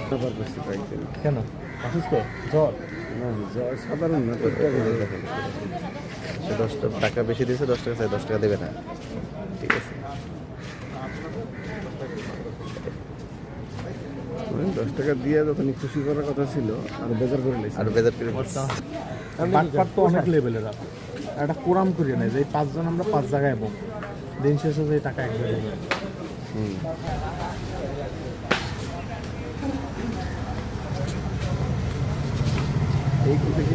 ব্যবহার করছি কয়েকদিন কেন অসুস্থ জ্বর? না জ্বর সাধারণ না প্রত্যেক দেখেন সে দশ টাকা বেশি দিয়েছে দশ টাকা চাই দশ টাকা দেবে না। ঠিক আছে। দশ টাকা দিয়ে যখন খুশি করার কথা ছিল আর বেজার করে লেগেছে। আর বেজার করে বাটপাট তো অনেক লেভেলের আপনি একটা কোরাম করিয়ে নেয় যে এই পাঁচজন আমরা পাঁচ জায়গায় এবং দিন শেষে যে টাকা এক জায়গায় হুম। এই কোথায়